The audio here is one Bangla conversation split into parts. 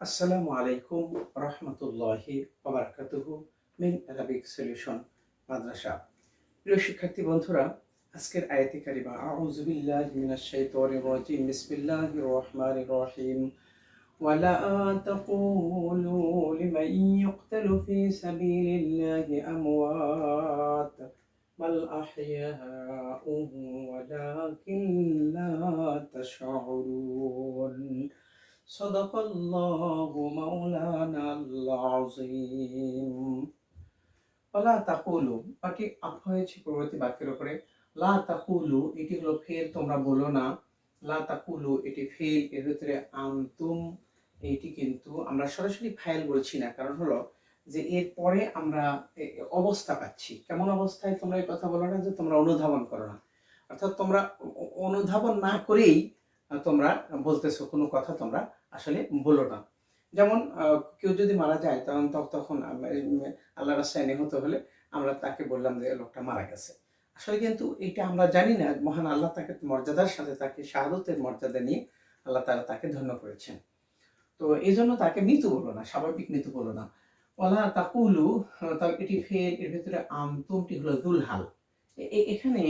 আসসালামু আলাইকুম রহমতুল্লাহি ওবরাকাতুহু মিন আরাবিক সলিউশন মাদ্রাসা প্রিয় শিক্ষার্থী বন্ধুরা আজকের আয়াতি কারিমা আউযু বিল্লাহি মিনাশ শাইতানির রাজিম বিসমিল্লাহির রহমানির রহিম ولا تقولوا لمن يقتل في سبيل الله أموات بل أحياء ولكن لا تشعرون صدق الله مولانا العظيم ওলা তাকুলু বাকি আপ হয়েছে পূর্ববর্তী বাক্যের উপরে লা তাকুলু এটি হলো ফেল তোমরা বলো না লা তাকুলু এটি ফেল এর ভিতরে আন্তুম এটি কিন্তু আমরা সরাসরি ফাইল বলছি না কারণ হলো যে এর পরে আমরা এ- এ অবস্থা পাচ্ছি কেমন অবস্থায় তোমরা এই কথা বলো না যে তোমরা অনুধাবন করো না অর্থাৎ তোমরা অ- অ- অনুধাবন না করেই আহ, তোমরা বলতেছো কোনো কথা তোমরা আসলে বলো না। যেমন কেউ যদি মারা যায় তখন তখ- তখন আল্লাহ রাস্তায় নিহত হলে আমরা তাকে বললাম যে লোকটা মারা গেছে। আসলে কিন্তু এটা আমরা জানি না মহান আল্লাহ তাকে মর্যাদার সাথে তাকে শাহাদতের মর্যাদা নিয়ে আল্লাহ তারা তাকে ধন্য করেছেন। তো এই জন্য তাকে মৃত্যু বলো না স্বাভাবিক মৃত্যু বলো না। ওলা তাকুলু আহ, তা এটি ফের এর ভিতরে আমতুমটি হলো দুলহাল এখানে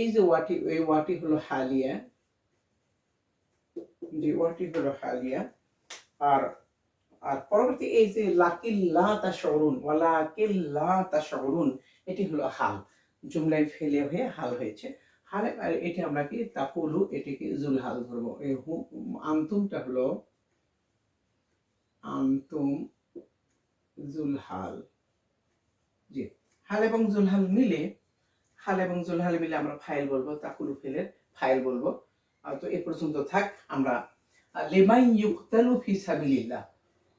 এই যে ওয়াটি এই ওয়াটি হলো হালিয়া যে ওয়াটি হলো হালিয়া। আর আর পরবর্তী এই যে লাকিল্লা তা শরুন ওয়ালা তা শরুন এটি হলো হাল। জুমলায় ফেলে হয়ে হাল হয়েছে। হালে এটি আমরা কি তাকুলু, এটিকে জুল হাল ধরবো আন্তুমটা হলো আন্তুম জুলহাল। জি, হাল এবং জুলহাল মিলে, হাল এবং মিলে আমরা ফাইল বলব, তাকুলু ফেলের ফাইল বলব। তো এ পর্যন্ত থাক, আমরা লেমাই ইউকতালু ফি সাবিলিল্লাহ।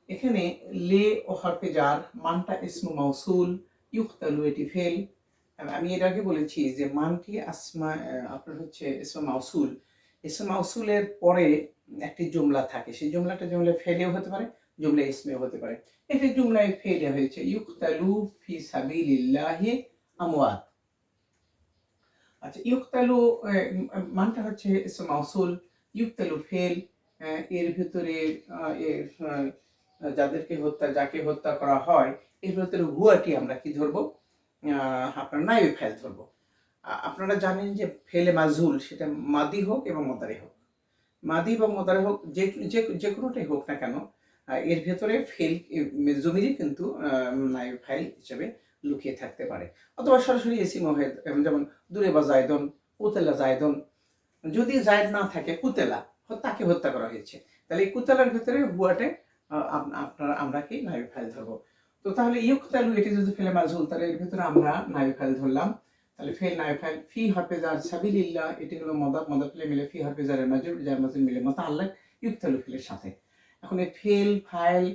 এখানে লে ও হরফে যার, মানটা ইসমু মাউসুল, ইউকতালু এটি ফেল। আমি এর আগে বলেছি যে মানটি আসমা আপনার হচ্ছে ইসমু মাউসুল। ইসমু মাউসুলের পরে একটি জুমলা থাকে। সেই জুমলাটা জুমলা ফেলেও হতে পারে, জুমলা ইসমেও হতে পারে। এটি জুমলায় ফেলে হয়েছে, ইউকতালু ফি সাবিলিল্লাহি আমওয়াত। আচ্ছা ইউকতালু মানটা হচ্ছে মাউসুল, ইউকতালু ফেল এর ভিতরে যাদেরকে হত্যা, যাকে হত্যা করা হয়, এর ভিতরে হুয়াটি আমরা কি ধরবো? আপনার নাইবে ফাইল ধরবো। আপনারা জানেন যে ফেলে মাজহুল সেটা মাদি হোক এবং মদারে হোক। মাদি এবং মদারে হোক, যে যে কোনোটাই হোক না কেন এর ভেতরে ফেল জমিরই কিন্তু নাইবে ফাইল হিসেবে লুকিয়ে থাকতে পারে। অথবা সরাসরি এসি মহে যেমন দূরে বা জায়দন, কুতেলা জায়দন, যদি জায়দ না থাকে, কুতেলা তাকে হত্যা করা হয়েছে। তাহলে এই কুতেলার ভেতরে হুয়াটে আপনারা, আমরা কি নাইবে ফাইল ধরবো। তো তাহলে ইউকতালু এটি যদি ফেলে মাজহুল, তাহলে এর ভিতরে আমরা নাইবে ফাইল ধরলাম। তাহলে ফেল নাইবে ফাইল, ফি হাফেজার সাবিলিল্লাহ, এটি হলো মদা মদা ফেলে মিলে ফি হাফেজারের মাজুর যার মাজুর মিলে মতা আল্লাহ ইউকতালু ফেলের সাথে। এখন এই ফেল ফাইল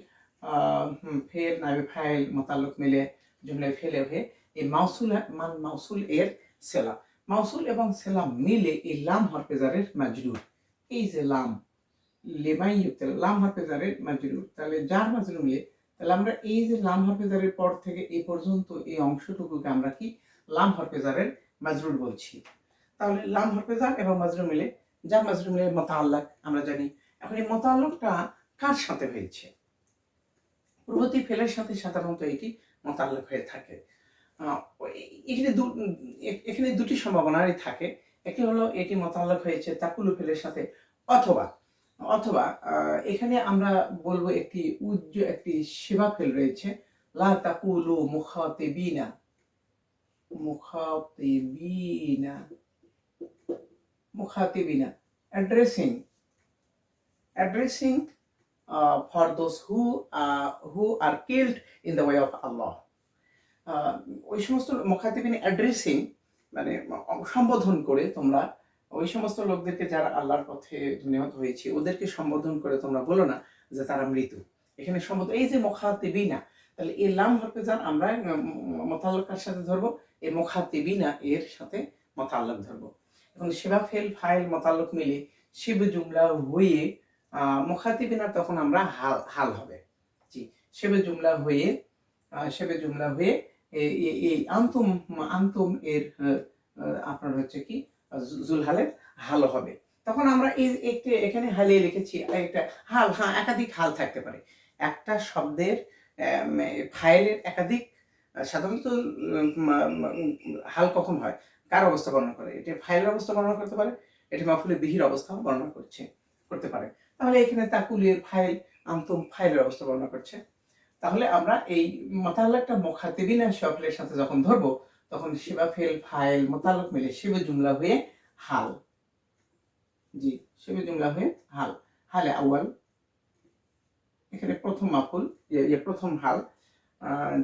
ফেল নাইবে ফাইল মোতাল্লুক মিলে জুমলায় ফেলে হয়ে এই মাউসুল মান মাউসুল এর সেলা। মাউসুল এবং সেলা মিলে এই লাম হরফেজারের মাজরুর। এই যে লাম, লেমাই লাম হরফেজারের মাজরুর। তাহলে যার মাজরুর মিলে, তাহলে আমরা এই যে লাম হরফেজারের পর থেকে এই পর্যন্ত এই অংশটুকুকে আমরা কি লাম হরফেজারের মাজরুর বলছি। তাহলে লাম হরফেজার এবং মাজরুর মিলে, যার মাজরুর মিলে মতাল্লাক আমরা জানি। এখন এই মতাল্লকটা কার সাথে হয়েছে? পূর্ববর্তী ফেলের সাথে সাধারণত এটি মোতাল্লক হয়ে থাকে। এখানে দু- এখানে দুটি সম্ভাবনাই থাকে। একটি হলো এটি মোতাল্লক হয়েছে তাকুলু ফেলের সাথে, অথবা অথবা এখানে আমরা বলব একটি উজ্জ, একটি সেবা ফেল রয়েছে। লা তাকুলু মুখাতিবিনা মুখাতিবিনা মুখাতিবিনা addressing addressing for those who who are killed in the way of Allah ওই সমস্ত মুখাতিবিন অ্যাড্রেসিং মানে সম্বোধন করে তোমরা, ওই সমস্ত লোকদেরকে যারা আল্লাহর পথে নিহত হয়েছে, ওদেরকে সম্বোধন করে তোমরা বলো না যে তারা মৃত। এখানে সম্বোধন, এই যে মুখাতিবিনা, তাহলে এই লাম হরফেজান আমরা মতাল্লকার সাথে ধরবো, এই মুখাতিবিনা এর সাথে মতাল্লক ধরবো। এখন সেবা ফেল ফাইল মতাল্লক মিলে শিব জুমলা হয়ে মুখাতিবিনা তখন আমরা হাল হাল হবে। জি সেবে জুমলা হয়ে সেবে জুমলা হয়ে এই আন্তম আন্তম এর আপনার হচ্ছে কি জুলহালের হাল হবে। তখন আমরা এই একটি, এখানে হালিয়ে লিখেছি একটা হাল হ্যাঁ একাধিক হাল থাকতে পারে। একটা শব্দের ফাইলের একাধিক সাধারণত হাল কখন হয়? কার অবস্থা বর্ণনা করে? এটি ফাইলের অবস্থা বর্ণনা করতে পারে, এটি মাফুলে বিহির অবস্থা বর্ণনা করছে, করতে পারে। তাহলে এখানে তাকুলের ফাইল, আন্তম ফাইলের অবস্থা বর্ণনা করছে। তাহলে আমরা এই মোতাল্লাকটা মুখাতিবিনা সকলের সাথে যখন ধরবো, তখন শিবা ফেল, ফাইল মোতাল্লাক মিলে শিবে জুমলা হয়ে হাল। জি, শিবে জুমলা হয়ে হাল। হালে আউয়াল। এখানে প্রথম মাফুল ইয়ে ইয়ে প্রথম হাল।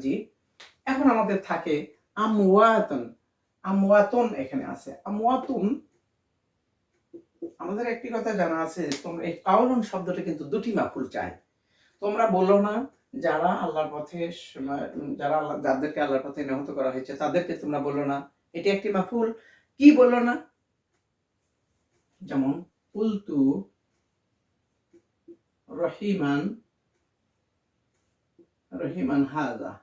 জি। এখন আমাদের থাকে আমওয়াতন। আমওয়াতন এখানে আছে। আমওয়াতুন, আমাদের একটি কথা জানা আছে তোমরা এই কাউলন শব্দটা কিন্তু দুটি মাফুল চায়। তোমরা বলো না যারা আল্লাহর পথে যারা আল্লাহ, যাদেরকে আল্লাহর পথে নিহত করা হয়েছে, তাদেরকে তোমরা বলো না। এটি একটি মাফুল। কি বলল না? যেমন উলতু রহিমান রহিমান হাজা।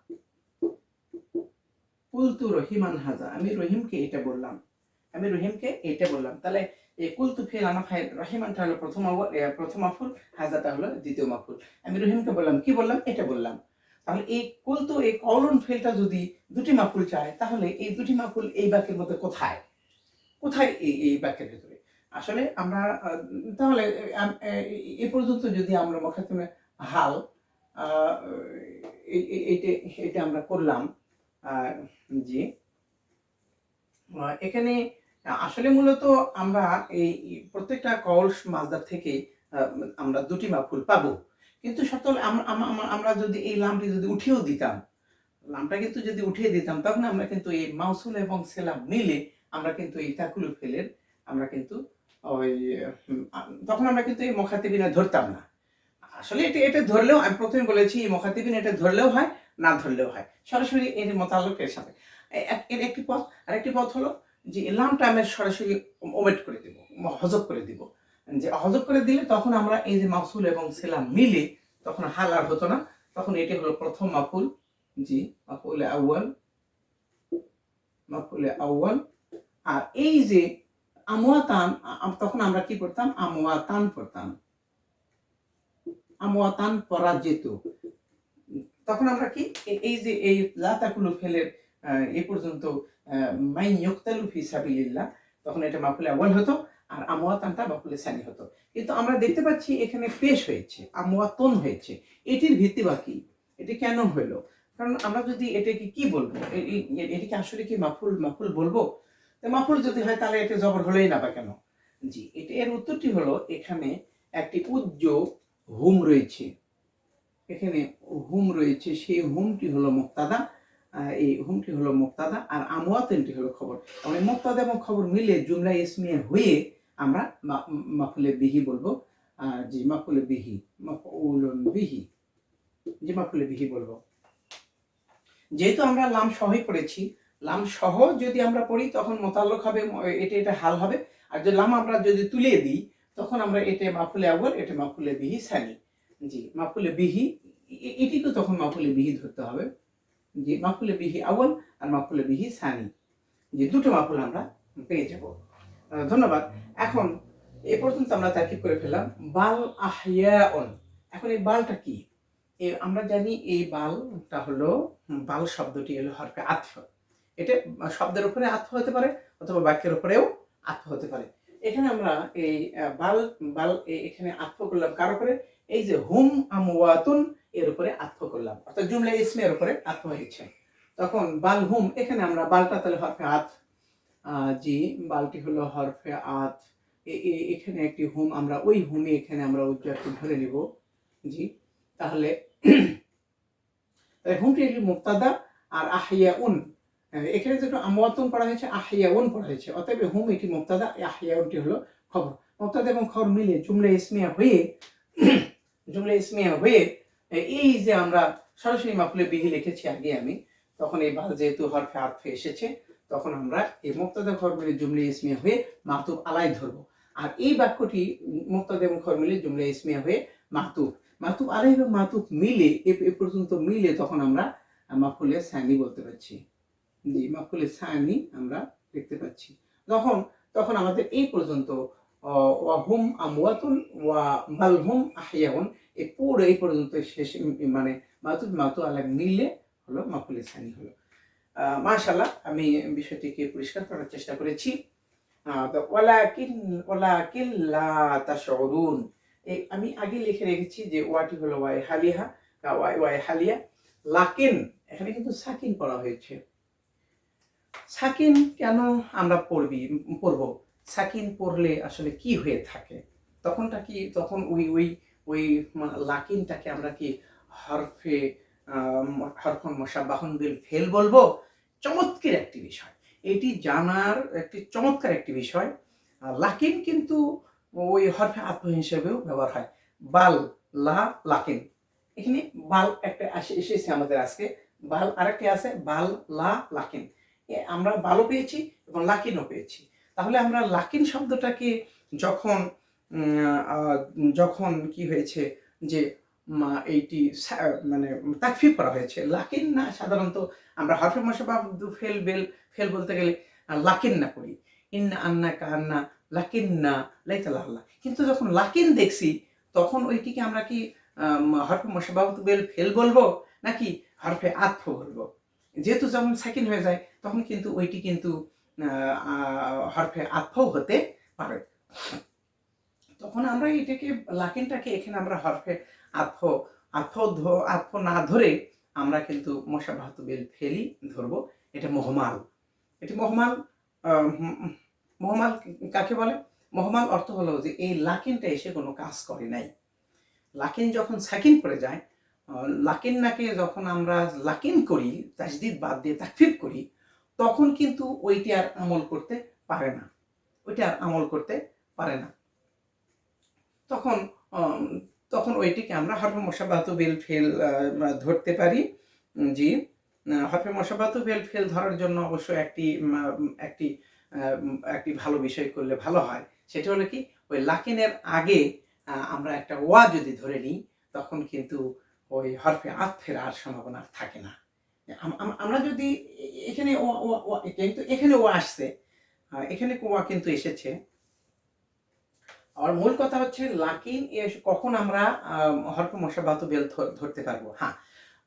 কুলতু রহিমান হাজা। আমি রহিমকে এটা বললাম। আমি রহিমকে এটা বললাম। তাহলে কুলতু ফিল ফাইল রহিমানটা হলো প্রথম প্রথম মাফুল হাজাটা হলো দ্বিতীয় মাফুল। আমি রহিমকে বললাম কি বললাম? এটা বললাম। তাহলে এই কুলতু এই কলন ফেলটা যদি দুটি মাফুল চায় তাহলে এই দুটি মাফুল এই বাক্যের মধ্যে কোথায়? কোথায় এই এই বাক্যের ভেতরে? আসলে আমরা তাহলে এ- পর্যন্ত যদি আমরা মখাতমে হাল এটা আমরা করলাম আহ, এখানে আসলে মূলত আমরা এই প্রত্যেকটা কল মাজদার থেকে আমরা দুটি মাফুল পাবো। কিন্তু সকল আম- আম- আম- আমরা যদি এই লামটি যদি উঠিয়েও দিতাম, লামটা কিন্তু যদি উঠিয়ে দিতাম, তখন আমরা কিন্তু এই মাউসুল এবং সেলাম মিলে আমরা কিন্তু এই তাকুলু ফেলের, আমরা কিন্তু ওই তখন আমরা কিন্তু এই মখাতিবিনা ধরতাম না। আসলে এটা এটা ধরলেও, আমি প্রথমে বলেছি, এই মখাতিবিন এটা ধরলেও হয়, না ধরলেও হয়। সরাসরি এর মোতালকের সাথে। এর একটি পথ আর একটি পথ হলো যে লামটা আমি সরাসরি ওমেট করে দিব হজব করে দিব। যে হজব করে দিলে তখন আমরা এই যে মাফুল এবং সেলাম মিলে তখন হাল আর হতো না। তখন এটি হলো প্রথম মাফুল জি মাফুলে আউয়াল মাফুলে আউয়াল। আর এই যে আমোয়াতান তখন আমরা কি করতাম আমোয়াতান পড়তাম। আমোয়াতান পড়া যেত। তখন আমরা কি? এই যে এই লাতাকুলু আহ, এ পর্যন্ত মাই ইয়ক্তালু ফি সাবিলিল্লাহ তখন এটা মাফুলে আউয়াল হতো আর আমোয়াতানটা মাফুলে সানি হতো। কিন্তু আমরা দেখতে পাচ্ছি এখানে পেশ হয়েছে আমোয়াতন হয়েছে। এটির ভিত্তি বাকি এটি কেন হলো? কারণ আমরা যদি এটাকে কি বলব? এটিকে আসলে কি মাফুল মাফুল বলব? তো মাফুল যদি হয় তাহলে এটা জবর হলেই না বা কেন? জি, এটা, এর উত্তরটি হলো এখানে একটি উজ্জ হুম রয়েছে। এখানে হুম রয়েছে, সেই হুমটি হলো মুক্তাদা। এই হুমটি হলো মুক্তাদা আর আমওয়াতেনটি হলো খবর। মানে মুক্তাদা এবং খবর মিলে জুমলা ইসমিয়া হয়ে আমরা মাফুলে বিহি বলব। জি, মাফুলে বিহি, মাফউলুন বিহি। জি, মাফুলে বিহি বলব। যেহেতু আমরা লাম সহই পড়েছি, লাম সহ যদি আমরা পড়ি তখন মোতাল্লক হবে এটা এটা হাল হবে। আর যদি লাম আমরা যদি তুলে দিই, তখন আমরা এটা মাফুলে আউয়াল এটা মাফুলে বিহি সানি। জি, মাফুলে বিহি এটিকে তখন মাফুলে বিহি ধরতে হবে। জি মাফুলে বিহি আউয়াল আর মাফুলে বিহি সানি। যে দুটো মাফুল আমরা পেয়ে যাব। ধন্যবাদ। এখন এ পর্যন্ত আমরা তাকিব করে ফেললাম, বাল আহিয়াউন এখন এই বালটা কি? আমরা জানি এই বালটা হলো বাল শব্দটি হলো হরফে আতফ। এটা শব্দের উপরে আতফ হতে পারে অথবা বাক্যের উপরেও আত্ম হতে পারে। এখানে আমরা এই বাল বাল এখানে আত্ম করলাম কার উপরে? এই যে হুম আমওয়াতুন, এর উপরে আত্ম করলাম। অর্থাৎ জুমলা ইসমের উপরে আত্ম হয়েছে। তখন বাল হুম, এখানে আমরা বালটা তাহলে হরফে আত জি, বালটি হলো হরফে আত। এখানে একটি হুম, আমরা ওই হুমে এখানে আমরা উজ্জ্বলটি ধরে নিব। জি, তাহলে হুমটি একটি মুক্তাদা আর আহিয়া উন এখানে যেটা আমওয়াতুন পড়া হয়েছে আহিয়া উন পড়া হয়েছে, অতএব হুম এটি মুক্তাদা আহিয়া উনটি হলো খবর। মুক্তাদা এবং খবর মিলে, জুমলা ইসমিয়া হয়ে, জুমলা ইসমিয়া হয়ে এই যে আমরা সরাসরি মাফুলে বিহি লিখেছি আগে আমি, তখন এই বাল যেহেতু হরফে আরফে এসেছে, তখন আমরা এই মুক্তাদা খবর মিলে, জুমলা ইসমিয়া হয়ে মাতুব আলাই ধরবো। আর এই বাক্যটি মুক্তাদা এবং খবর মিলে, জুমলা ইসমিয়া হয়ে মাতুব। মাতুব আলাই এবং মাতুব মিলে, এ পর্যন্ত মিলে তখন আমরা মাফুলে সানি বলতে পারছি। জি মাফুলে সানি আমরা দেখতে পাচ্ছি। তখন তখন আমাদের এই পর্যন্ত ওয়াহুম আমওয়াতুন ওয়া বালহুম আহিয়াউন এই পুরো এই পর্যন্ত শেষ মানে মাতুব মাতু আলাগ মিলে হলো মাকুলি সানি হলো। আহ, মাশাআল্লাহ আমি বিষয়টিকে পরিষ্কার করার চেষ্টা করেছি। ওয়ালাকিন ওয়ালাকিন লা তাশউরুন। এই আমি আগে লিখে রেখেছি যে ওয়াটি হলো ওয়াই হালিহা ওয়াই ওয়াই হালিয়া লাকিন এখানে কিন্তু সাকিন পড়া হয়েছে। সাকিন কেন আমরা পড়বি, পড়ব? সাকিন পড়লে আসলে কি হয়ে থাকে? তখনটা কি, তখন ওই ওই ওই লাকিনটাকে আমরা কি হরফে হরফন মশাবাহন বিল ফেল বলব? চমৎকার একটি বিষয়। এটি জানার একটি চমৎকার একটি বিষয়। লাকিন কিন্তু ওই হরফে আত্ম হিসেবেও ব্যবহার হয়। বাল, লা, লাকিন। এখানে বাল একটা এসেছে আমাদের আজকে। বাল আরেকটি আছে, বাল, লা, লাকিন। আমরা ভালো পেয়েছি এবং লাকিনও পেয়েছি। তাহলে আমরা লাকিন শব্দটাকে যখন যখন কি হয়েছে যে এইটি মানে তাকফির করা হয়েছে। লাকিন না, সাধারণত আমরা হরফে মশাবা ফেল, বেল, ফেল বলতে গেলে লাকিন না করি। ইন্না, আন্না, কান্না লাকিন না লাইতাল্লাহ কিন্তু যখন লাকিন দেখছি, তখন ওইটিকে আমরা কি হরফে মশাবা বেল, ফেল বলব নাকি হরফে আতফ বলব? যেহেতু যেমন সেকেন্ড হয়ে যায় তখন কিন্তু ওইটি কিন্তু হরফে আতফও হতে পারে। তখন আমরা এটাকে, লাকিনটাকে এখানে আমরা হরফে আতফ ধ- আতফ না ধরে আমরা কিন্তু মশা বাহাতু বেল ফেলি, ধরবো। এটা মহমাল। এটি মহমাল মহমাল কাকে বলে? মহমাল অর্থ হলো যে এই লাকিনটা এসে কোনো কাজ করে নাই। লাকিন যখন সাকিন পড়ে যায় লাকিন নাকে যখন আমরা লাকিন করি, তাজদিদ বাদ দিয়ে তাকফির করি তখন কিন্তু ওইটি আর আমল করতে পারে না। ওইটা আর আমল করতে পারে না। তখন তখন ওইটিকে আমরা হরফে মশাবাতু বেল ফেল ধরতে পারি। জি হরফে মশাবাতু বেল ফেল ধরার জন্য অবশ্য একটি একটি একটি ভালো বিষয় করলে ভালো হয়। সেটা হলো কি, ওই লাকিনের আগে আমরা একটা ওয়া যদি ধরে নিই, তখন কিন্তু ওই হরফে আতফের আর সম্ভাবনা থাকে না। আমরা যদি এখানে ও ও- ও- কিন্তু এখানে ও আসছে এখানে ওয়া কিন্তু এসেছে আর মূল কথা হচ্ছে লাকিন কখন আমরা আম, হরফ মশাবাতু বেল ধরতে পারব। হ্যাঁ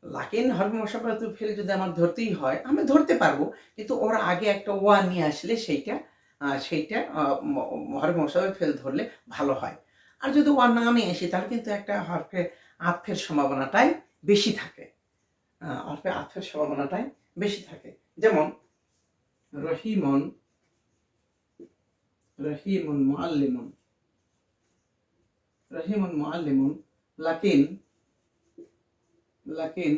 লাকিন হরফ মশাবাতু ফেল যদি আমার ধরতেই হয় আমি ধরতে পারব কিন্তু ওর আগে একটা ওয়া নিয়ে আসলে সেইটা সেইটা হরফ মশাবাতু ফেল ধরলে ভালো হয়। আর যদি ওয়া নামে আসে তাহলে কিন্তু একটা হরফে আতফের সম্ভাবনাটাই বেশি থাকে। আহ, হরফে সম্ভাবনাটাই বেশি থাকে। যেমন রহিমন রহিমন মুআল্লিমুন। রহিমুন মুআল্লিমুন লাকিন লাকিন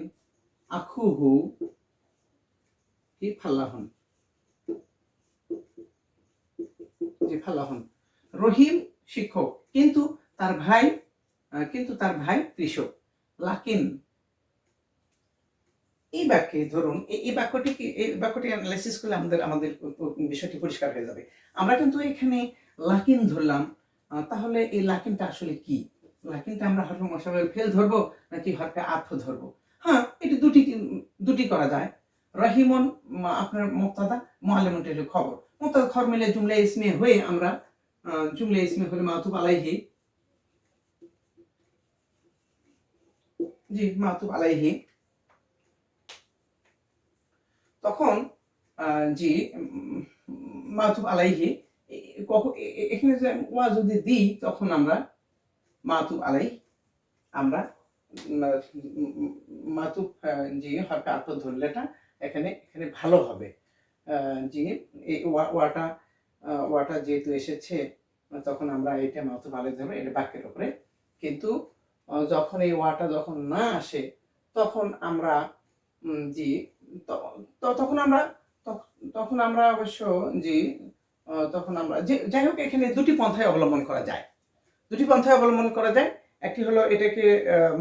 আখুহু কি ফাল্লাহন জি ফাল্লাহন রহিম শিক্ষক কিন্তু তার ভাই কিন্তু তার ভাই কৃষক। লাকিন এই বাক্যে ধরুন, এই- এই বাক্যটি এই বাক্যটি অ্যানালাইসিস করলে আমাদের আমাদের বিষয়টি পরিষ্কার হয়ে যাবে। আমরা কিন্তু এখানে লাকিন ধরলাম তাহলে এই লাকিনটা আসলে কি? লাকিনটা আমরা হরফে মশাবের ফেল ধরবো, নাকি হরফে আত্ম ধরবো? হ্যাঁ এটি দুটি দুটি করা যায়। রাহিমন আপনার মুক্তাদা মোয়াল্লেমনটা হলো খবর। মুক্তাদা খবর মিলে জুমলা ইসমে হয়ে আমরা জুমলা ইসমে হলে মাতুব আলাইহি। জি, মাতুব আলাইহি। তখন জি, মাতুব আলাইহি কখন এখানে যে ওয়া যদি দিই, তখন আমরা মাতুব আলাই আমরা মাতুব জি, হরফে আত্ম ধরলেটা এখানে এখানে ভালো হবে। জি এই ওয়া- ওয়াটা ওয়াটা যেহেতু এসেছে, তখন আমরা এটা মাতুব আলাই ধরবো, এটা বাক্যের উপরে। কিন্তু যখন এই ওয়াটা যখন না আসে, তখন আমরা ত- তখন আমরা তখ- তখন আমরা অবশ্য আহ, তখন আমরা যে যাই হোক এখানে দুটি পন্থায় অবলম্বন করা যায়। দুটি পন্থায় অবলম্বন করা যায়। একটি হলো এটাকে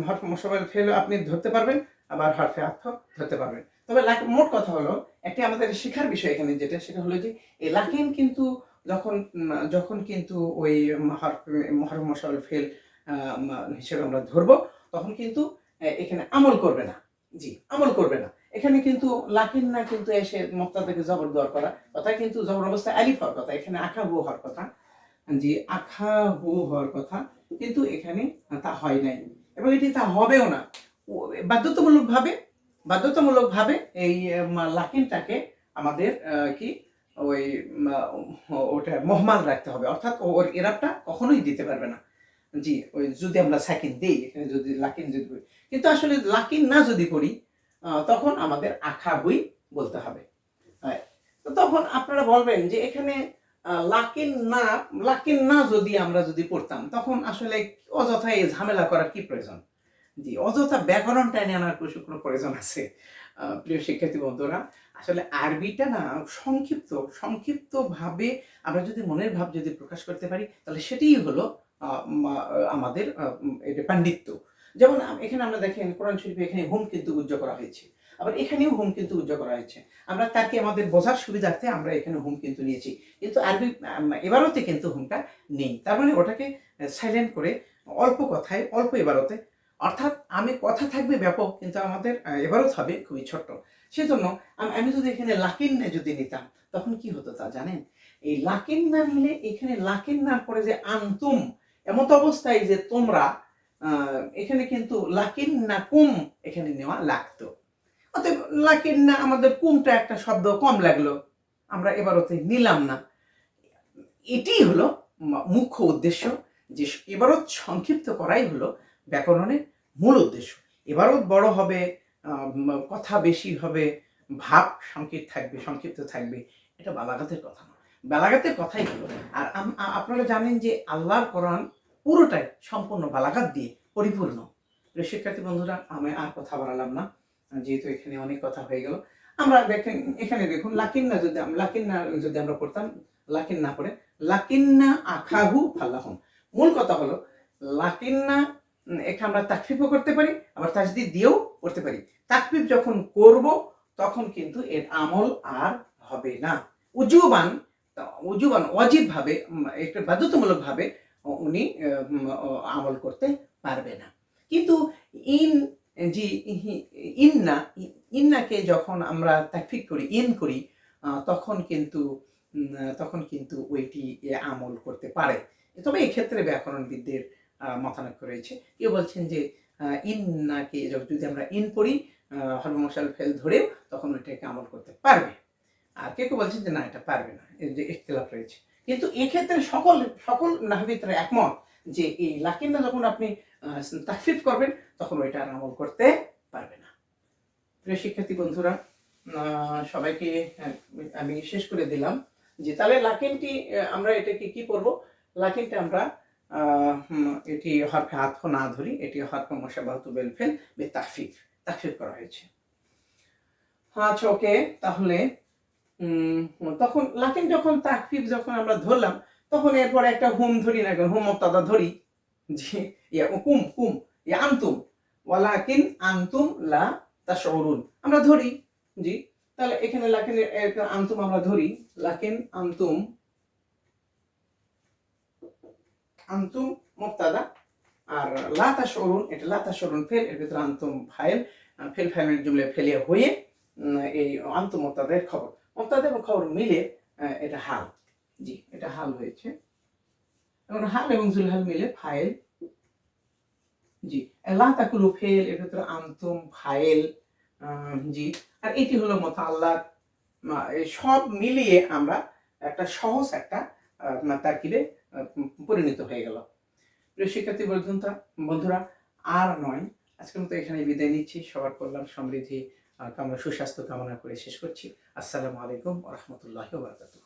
হরফ মোসাবেল ফেল আপনি ধরতে পারবেন আবার হরফে আর্থ ধরতে পারবেন। তবে মোট কথা হলো একটি আমাদের শেখার বিষয় এখানে যেটা সেটা হলো যে এই লাকিন কিন্তু যখন যখন কিন্তু ওই হরফ মোসাবেল ফেল হিসেবে আমরা ধরবো তখন কিন্তু এখানে আমল করবে না। জি আমল করবে না। এখানে কিন্তু লাকিন না কিন্তু এসে মক্তা থেকে জবর দেওয়ার করা কথা কিন্তু জবর অবস্থায় আলিফ হওয়ার কথা, এখানে আঁকা হওয়ার কথা। জি, আখা হু হওয়ার কথা, কিন্তু এখানে তা হয় নাই। এবং এটি তা হবেও না। বাধ্যতামূলকভাবে বাধ্যতামূলকভাবে এই লাকিনটাকে আমাদের কি, ওই ওটা মহমাল রাখতে হবে। অর্থাৎ ওর এরাবটা কখনোই দিতে পারবে না। জি, ওই যদি আমরা সাকিন দিই, এখানে যদি লাকিন যদি কিন্তু আসলে লাকিন না যদি করি তখন আমাদের আখা হুই বলতে হবে। তো তখন আপনারা বলবেন যে এখানে লাকিন না লাকিন না যদি আমরা যদি পড়তাম, তখন আসলে অযথা এই ঝামেলা করার কি প্রয়োজন? জি, অযথা ব্যাকরণ টাইনে আনার কোনো প্রয়োজন আছে প্রিয় শিক্ষার্থী বন্ধুরা। আসলে আরবিটা না সংক্ষিপ্ত সংক্ষিপ্ত ভাবে আমরা যদি মনের ভাব যদি প্রকাশ করতে পারি, তাহলে সেটাই হলো আমাদের এটা পাণ্ডিত্য। যেমন এখানে আমরা দেখেন কোরআন শরীফে এখানে হোম কিন্তু উজ্জ করা হয়েছে। আবার এখানেও হোম কিন্তু উজ্জ করা হয়েছে। আমরা তাকে আমাদের বোঝার সুবিধার্থে আমরা এখানে হোম কিন্তু নিয়েছি। কিন্তু আরবি এবারতে কিন্তু হোমটা নেই। তার মানে ওটাকে সাইলেন্ট করে অল্প কথায় অল্প এবারতে অর্থাৎ আমি কথা থাকবে ব্যাপক কিন্তু আমাদের আহ, এবারত হবে খুবই ছোট্ট। সেজন্য আম- যদি এখানে লাকিন না যদি নিতাম তখন কি হতো তা জানেন? এই লাকিন না নিলে এখানে লাকিন না পরে যে আন্তুম এমত অবস্থায় যে তোমরা এখানে কিন্তু লাকিন না কুম এখানে নেওয়া লাগতো। অতএব লাকিন না আমাদের কুমটা একটা শব্দ কম লাগল। আমরা এবারতে নিলাম না। এটি হলো মুখ্য উদ্দেশ্য যে এবারত সংক্ষিপ্ত করাই হলো ব্যাকরণের মূল উদ্দেশ্য। এবারত বড় হবে কথা বেশি হবে, ভাব সংক্ষিপ্ত থাকবে সংক্ষিপ্ত থাকবে। এটা বালাগাতের কথা না। বালাগাতের কথাই হলো, আর আপনারা জানেন যে আল্লাহর কোরআন পুরোটাই সম্পূর্ণ বালাগাত দিয়ে পরিপূর্ণ। শিক্ষার্থী বন্ধুরা আমি আর কথা বাড়ালাম না। যেহেতু এখানে অনেক কথা হয়ে গেল। আমরা দেখেন এখানে দেখুন লাকিন্না যদি লাকিন্না যদি আমরা পড়তাম লাকিন্না পড়ে লাকিন্না আখাহু ফাল্লাহুম। মূল কথা হলো লাকিন্না এখানে আমরা তাকফিফও করতে পারি আবার তাজদিদ দিয়েও করতে পারি। তাকফিফ যখন করব তখন কিন্তু এর আমল আর হবে না। উজুবান উজুবান অজীব ভাবে উম, একটা বাধ্যতামূলক ভাবে উনি আমল করতে পারবে না। কিন্তু ইন, জি ইন্না, ইন্নাকে যখন আমরা তাকফিক করি, ইন করি তখন কিন্তু তখন কিন্তু ওইটি আমল করতে পারে। তবে এক্ষেত্রে ব্যাকরণবিদদের মতানৈক্য রয়েছে। কেউ বলছেন যে ইন্নাকে যদি আমরা ইন পড়ি হরমশাল ফেল ধরেও তখন ওইটাকে আমল করতে পারবে। আর কেউ কেউ বলছেন যে, না, এটা পারবে না। যে ইখতিলাফ রয়েছে। কিন্তু এক্ষেত্রে সকল সকল নাহবিতরা একমত যে এই লাকিন্না যখন আপনি তাকফিফ করবেন, তখন ওইটা আর আমল করতে পারবে না। প্রিয় শিক্ষার্থী বন্ধুরা সবাইকে আমি শেষ করে দিলাম যে তাহলে লাকিনটি আমরা এটাকে কি করব? লাকিনটা আমরা এটি হরফে হাত না ধরি, এটি হরফে মশাবাহতু বেলফেল বে তাকফিফ তাকফিফ করা হয়েছে। আচ্ছা ওকে, তাহলে তখন লাকিন যখন তাকফিফ যখন আমরা ধরলাম, তখন এরপরে একটা হুম ধরি না কেন, হুম মুক্তাদা ধরি জি ইয়া কুম কুম ইয়া আন্তুম, ওয়ালাকিন আন্তুম লা তাশউরুন। আমরা ধরি, জি, তাহলে এখানে লাকিন আন্তুম আমরা ধরি, লাকিন আন্তুম আন্তুম মুক্তাদা আর লা তাশউরুন, এটা লা তাশউরুন ফেল, এর ভিতরে আন্তুম ফাইল ফেল ফাইলের জুমলে ফেলিয়ে হয়ে এই আন্তুম খবর। মুক্তাদা খবর মিলে এটা হাল। জি, এটা হাল হয়েছে। এবং হাল এবং জুলহাল মিলে ফাইল। জি, লা তাকুলু ফেল এর ভিতরে আন্তুম ফাইল। জি, আর এটি হলো মতো আল্লাহ সব মিলিয়ে আমরা একটা সহজ একটা তারকিবে পরিণত হয়ে গেল। প্রিয় শিক্ষার্থী বন্ধুরা আর নয়। আজকের মতো এখানে বিদায় নিচ্ছি। সবার কল্যাণ সমৃদ্ধি। কামনা সুস্বাস্থ্য কামনা করে শেষ করছি। আসসালামু আলাইকুম রহমতুল্লাহ বারকাতুহ।